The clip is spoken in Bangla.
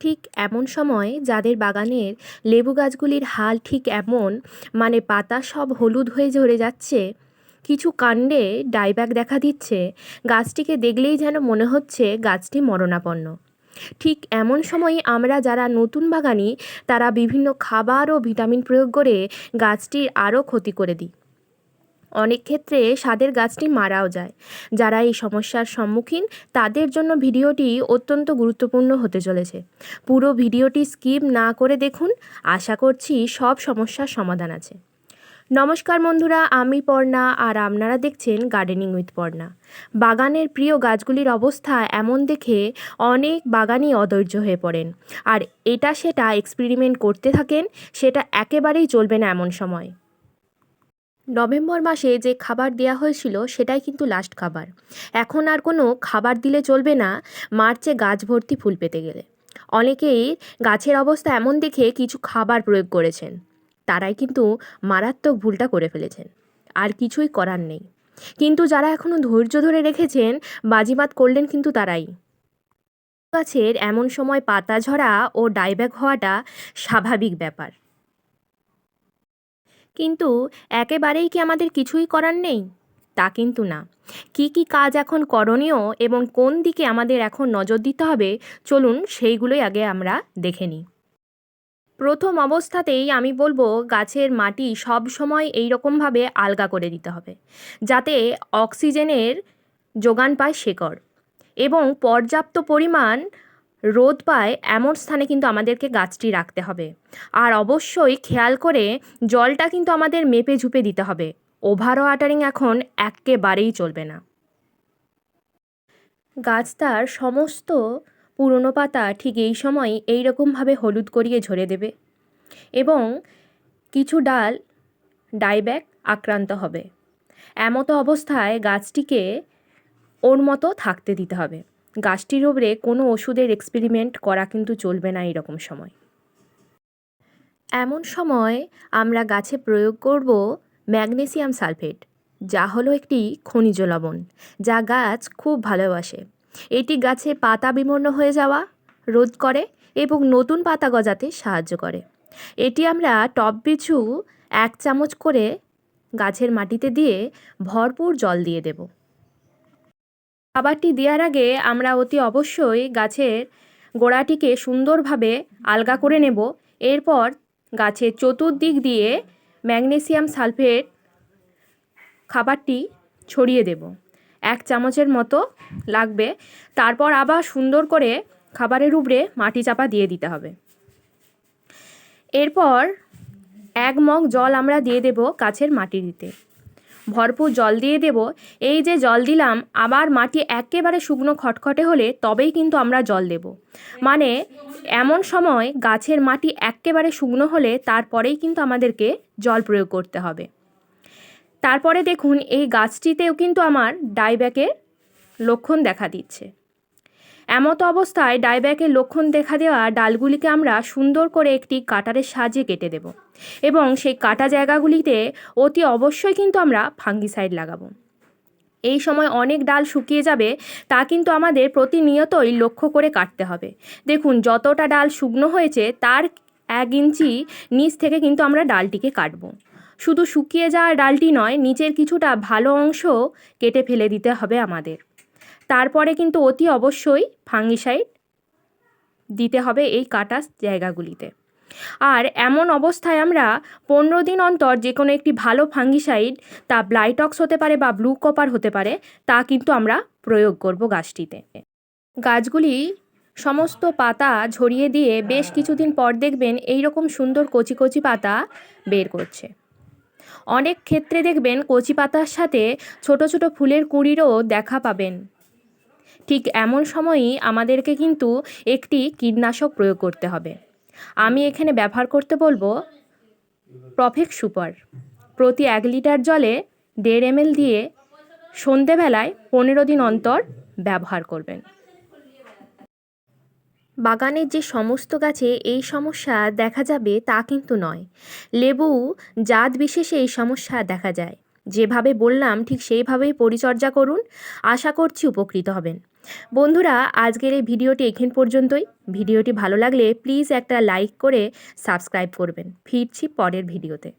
ঠিক এমন সময় যাদের বাগানের লেবু গাছগুলির হাল ঠিক এমন মানে পাতা সব হলুদ হয়ে ঝরে যাচ্ছে, কিছু কাণ্ডে ডাইব্যাক দেখা দিচ্ছে, গাছটিকে দেখলেই যেন মনে হচ্ছে গাছটি মরণাপন্ন। ঠিক এমন সময় আমরা যারা নতুন বাগানি, তারা বিভিন্ন খাবার ও ভিটামিন প্রয়োগ করে গাছটির আরও ক্ষতি করে দিই। অনেক ক্ষেত্রে স্বাদের গাছটি মারাও যায়। যারা এই সমস্যার সম্মুখীন, তাদের জন্য ভিডিওটি অত্যন্ত গুরুত্বপূর্ণ হতে চলেছে। পুরো ভিডিওটি স্কিপ না করে দেখুন, আশা করছি সব সমস্যার সমাধান আছে। নমস্কার বন্ধুরা, আমি পর্ণা আর আপনারা দেখছেন গার্ডেনিং উইথ পর্ণা। বাগানের প্রিয় গাছগুলির অবস্থা এমন দেখে অনেক বাগানই অধৈর্য হয়ে পড়েন। আর এটা সেটা এক্সপেরিমেন্ট করতে থাকেন, সেটা একেবারেই চলবে না এমন সময়। নভেম্বর মাসে যে খাবার দেওয়া হয়েছিল সেটাই কিন্তু লাস্ট খাবার। এখন আর কোনো খাবার দিলে চলবে না, মার্চে গাছ ভর্তি ফুল পেতে গেলে। অনেকেই গাছের অবস্থা এমন দেখে কিছু খাবার প্রয়োগ করেছেন। তারাই কিন্তু মারাত্মক ভুলটা করে ফেলেছেন। আর কিছুই করার নেই। কিন্তু যারা এখনও ধৈর্য ধরে রেখেছেন, বাজিমাত করলেন কিন্তু তারাই। গাছের এমন সময় পাতা ঝরা ও ডাইব্যাক হওয়াটা স্বাভাবিক ব্যাপার। কিন্তু একেবারেই কি আমাদের কিছুই করার নেই? তা কিন্তু না। কি কি কাজ এখন করণীয় এবং কোন দিকে আমাদের এখন নজর দিতে হবে, চলুন সেইগুলোই আগে আমরা দেখে নিই। প্রথম অবস্থাতেই আমি বলব গাছের মাটি সব সময় এই রকমভাবে আলগা করে দিতে হবে, যাতে অক্সিজেনের যোগান পায় শেকড় এবং পর্যাপ্ত পরিমাণ রোদ পায়, এমন স্থানে কিন্তু আমাদেরকে গাছটি রাখতে হবে। আর অবশ্যই খেয়াল করে জলটা কিন্তু আমাদের মেপে ঝুপে দিতে হবে। ওভার ওয়াটারিং এখন একেবারেই চলবে না। গাছ তার সমস্ত পুরনো পাতা ঠিক এই সময় এই রকমভাবে হলুদ করিয়ে ঝরে দেবে এবং কিছু ডাল ডাইব্যাক আক্রান্ত হবে। এমতো অবস্থায় গাছটিকে ওর মতো থাকতে দিতে হবে। গাছটির ওপরে কোনো ওষুধের এক্সপেরিমেন্ট করা কিন্তু চলবে না এরকম সময়। এমন সময় আমরা গাছে প্রয়োগ করব ম্যাগনেসিয়াম সালফেট, যা হলো একটি খনিজ লবণ, যা গাছ খুব ভালোবাসে। এটি গাছে পাতা বিমর্ণ হয়ে যাওয়া, রোধ করে এবং নতুন পাতা গজাতে সাহায্য করে। এটি আমরা টব পিছু এক চামচ করে গাছের মাটিতে দিয়ে ভরপুর জল দিয়ে দেব। খাবারটি দেওয়ার আগে আমরা অতি অবশ্যই গাছের গোড়াটিকে সুন্দরভাবে আলগা করে নেব। এরপর গাছের চতুর্দিক দিয়ে ম্যাগনেসিয়াম সালফেট খাবারটি ছড়িয়ে দেব। এক চামচের মতো লাগবে। তারপর আবার সুন্দর করে খাবারের উপরে মাটি চাপা দিয়ে দিতে হবে। এরপর এক মগ জল আমরা দিয়ে দেব গাছের মাটি দিতে। ভরপুর জল দিয়ে দেব। এই যে জল দিলাম, আবার মাটি একেবারে শুকনো খটখটে হলে তবেই কিন্তু আমরা জল দেব। মানে এমন সময় গাছের মাটি একেবারে শুকনো হলে তারপরেই কিন্তু আমাদেরকে জল প্রয়োগ করতে হবে। তারপরে দেখুন, এই গাছটিতেও কিন্তু আমার ডাইব্যাকের লক্ষণ দেখা দিচ্ছে। এমতো অবস্থায় ডাইব্যাকের লক্ষণ দেখা দেওয়া ডালগুলিকে আমরা সুন্দর করে একটি কাটারের সাহায্যে কেটে দেব এবং সেই কাটা জায়গাগুলিতে অতি অবশ্যই কিন্তু আমরা ফাঙ্গিসাইড লাগাবো। এই সময় অনেক ডাল শুকিয়ে যাবে, তা কিন্তু আমাদের প্রতিনিয়তই লক্ষ্য করে কাটতে হবে। দেখুন, যতটা ডাল শুকনো হয়েছে, তার এক ইঞ্চি নিচ থেকে কিন্তু আমরা ডালটিকে কাটবো। শুধু শুকিয়ে যাওয়া ডালটি নয়, নিচের কিছুটা ভালো অংশ কেটে ফেলে দিতে হবে আমাদের। তারপরে কিন্তু অতি অবশ্যই ফাঙ্গিসাইড দিতে হবে এই কাটা জায়গাগুলিতে। আর এমন অবস্থায় আমরা পনেরো দিন অন্তর যে কোনো একটি ভালো ফাঙ্গিসাইড, তা ব্লাইটক্স হতে পারে বা ব্লু কপার হতে পারে, তা কিন্তু আমরা প্রয়োগ করব গাছটিতে। গাছগুলি সমস্ত পাতা ঝরিয়ে দিয়ে বেশ কিছুদিন পর দেখবেন এই রকম সুন্দর কচি কচি পাতা বের করছে। অনেক ক্ষেত্রে দেখবেন কচি পাতার সাথে ছোট ছোট ফুলের কুঁড়িরও দেখা পাবেন। ঠিক এমন সময়ই আমাদেরকে কিন্তু একটি কীটনাশক প্রয়োগ করতে হবে। আমি এখানে ব্যবহার করতে বলব প্রফেক্ট সুপার। প্রতি এক লিটার জলে দেড় এমএল দিয়ে সন্ধেবেলায় পনেরো দিন অন্তর ব্যবহার করবেন। বাগানের যে সমস্ত গাছে এই সমস্যা দেখা যাবে তা কিন্তু নয়। লেবু জাত বিশেষে এই সমস্যা দেখা যায়। যেভাবে বললাম, ঠিক সেইভাবেই পরিচর্যা করুন। আশা করছি উপকৃত হবেন। বন্ধুরা, আজকের এই ভিডিওটি এখান পর্যন্তই। ভিডিওটি ভালো লাগলে প্লিজ একটা লাইক করে সাবস্ক্রাইব করবেন। ফিরছি পরের ভিডিওতে।